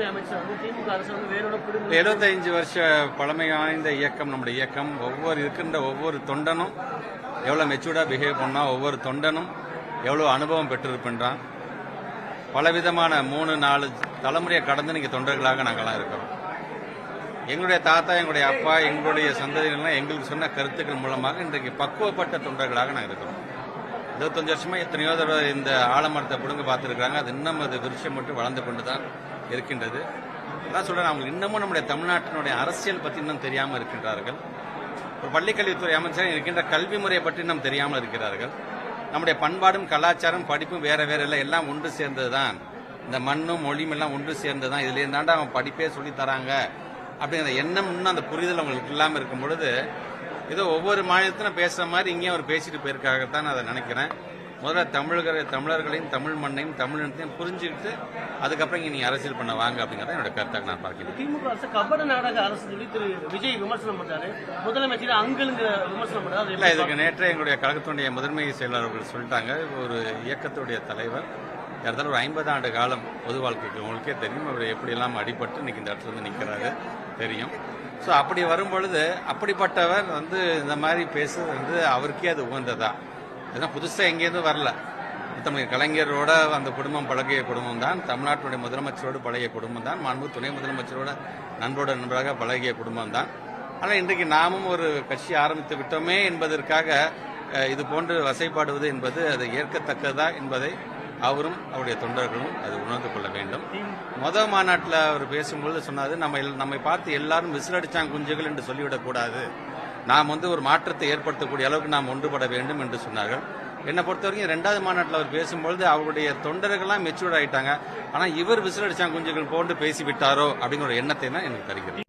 உள்துறை அமைச்சர் வந்து திமுக அரசு வந்து வேரோட வருஷ பழமை வாய்ந்த இயக்கம் நம்முடைய இயக்கம். ஒவ்வொரு இருக்கின்ற ஒவ்வொரு தொண்டனும் எவ்வளோ மெச்சூர்டாக பிஹேவ் பண்ணா ஒவ்வொரு தொண்டனும் எவ்வளோ அனுபவம் பெற்றிருக்கின்றான் பலவிதமான மூணு நாலு தலைமுறையை கடந்து நீங்கள் தொண்டர்களாக நாங்கள்லாம் இருக்கிறோம். எங்களுடைய தாத்தா எங்களுடைய அப்பா எங்களுடைய சந்ததிகள்லாம் எங்களுக்கு சொன்ன கருத்துக்கள் மூலமாக இன்றைக்கு பக்குவப்பட்ட தொண்டர்களாக நாங்கள் இருக்கிறோம். இருபத்தஞ்சு வருஷமா எத்தனையோ தடவை இந்த ஆலமரத்தை பிடுங்க பார்த்துருக்காங்க அது இன்னும் அது விருட்சம் மட்டும் வளர்ந்து கொண்டு தான் இருக்கின்றது. அதான் சொல்றேன் அவங்க இன்னமும் நம்முடைய தமிழ்நாட்டினுடைய அரசியல் பற்றி இன்னும் தெரியாமல் இருக்கின்றார்கள். ஒரு பள்ளிக்கல்வித்துறை அமைச்சர் இருக்கின்ற கல்வி முறையை பற்றி இன்னும் தெரியாமல் இருக்கிறார்கள். நம்முடைய பண்பாடும் கலாச்சாரம் படிப்பும் வேற வேற இல்லை எல்லாம் ஒன்று சேர்ந்தது தான் இந்த மண்ணும் மொழியும் எல்லாம் ஒன்று சேர்ந்தது தான் இதுல தாண்டா அவங்க படிப்பே சொல்லி தராங்க அப்படிங்கிற எண்ணம் இன்னும் அந்த புரிதல் அவங்களுக்கு இல்லாமல் இருக்கும் பொழுது ஏதோ ஒவ்வொரு மாநிலத்திலும் பேசுகிற மாதிரி இங்கேயும் அவர் பேசிட்டு போயிருக்காக நான் அதை நினைக்கிறேன். முதல்ல தமிழர்கள் தமிழர்களையும் தமிழ் மண்ணையும் தமிழினத்தையும் புரிஞ்சுக்கிட்டு அதுக்கப்புறம் இங்க நீங்க அரசியல் பண்ண வாங்க அப்படிங்கறத என்னோட கருத்தாக நான் பார்க்கிறேன். திமுக அரசு கபட நாடக அரசு சொல்லி திரு விஜய் விமர்சனம் பண்றாரு. முதலமைச்சர் அங்கலுங்கிற விமர்சனம் பண்றாரு. அதை இல்ல இதுக்கு நேற்றே எங்களுடைய கழகத்தினுடைய முதன்மை செயலாளர் அவர்கள் சொல்லிட்டாங்க. ஒரு இயக்கத்துடைய தலைவர் ஏறத்தாழ ஒரு ஐம்பது ஆண்டு காலம் பொது வாழ்க்கைக்கு உங்களுக்கே தெரியும். அவர் எப்படியெல்லாம் அடிபட்டு இன்னைக்கு இந்த இடத்துல வந்து நிற்கிறாரு தெரியும். ஸோ அப்படி வரும் பொழுது அப்படிப்பட்டவர் வந்து இந்த மாதிரி பேசுறது வந்து அவருக்கே அது உகந்ததா? இதெல்லாம் புதுசாக எங்கேருந்து வரல. தமிழ் கலைஞரோட அந்த குடும்பம் பழகிய குடும்பம் தான். தமிழ்நாட்டுடைய முதலமைச்சரோடு பழகிய குடும்பம் தான். மாண்பு துணை முதலமைச்சரோட நண்பரோட நண்பராக பழகிய குடும்பம் தான். ஆனால் இன்றைக்கு நாமும் ஒரு கட்சி ஆரம்பித்து விட்டோமே என்பதற்காக இது போன்று வசைப்பாடுவது என்பது அது ஏற்கத்தக்கதா என்பதை அவரும் அவருடைய தொண்டர்களும் அது உணர்ந்து கொள்ள வேண்டும். மொத மாநாட்டில் அவர் பேசும்பொழுது சொன்னாரு நம்ம எல்- நம்மை பார்த்து எல்லாரும் விசிலடிச்சாங்க குஞ்சுகள் என்று சொல்லிவிடக்கூடாது. நாம் வந்து ஒரு மாற்றத்தை ஏற்படுத்தக்கூடிய அளவுக்கு நாம் ஒன்றுபட வேண்டும் என்று சொன்னார்கள். என்னை பொறுத்த வரைக்கும் ரெண்டாவது மாநாட்டில் அவர் பேசும்பொழுது அவருடைய தொண்டர்கள்லாம் மெச்சூர்ட் ஆயிட்டாங்க. ஆனால் இவர் விசிலடிச்சாங்க குஞ்சுகள் போன்று பேசிவிட்டாரோ அப்படிங்கிற எண்ணத்தை தான் எனக்கு தருகிறது.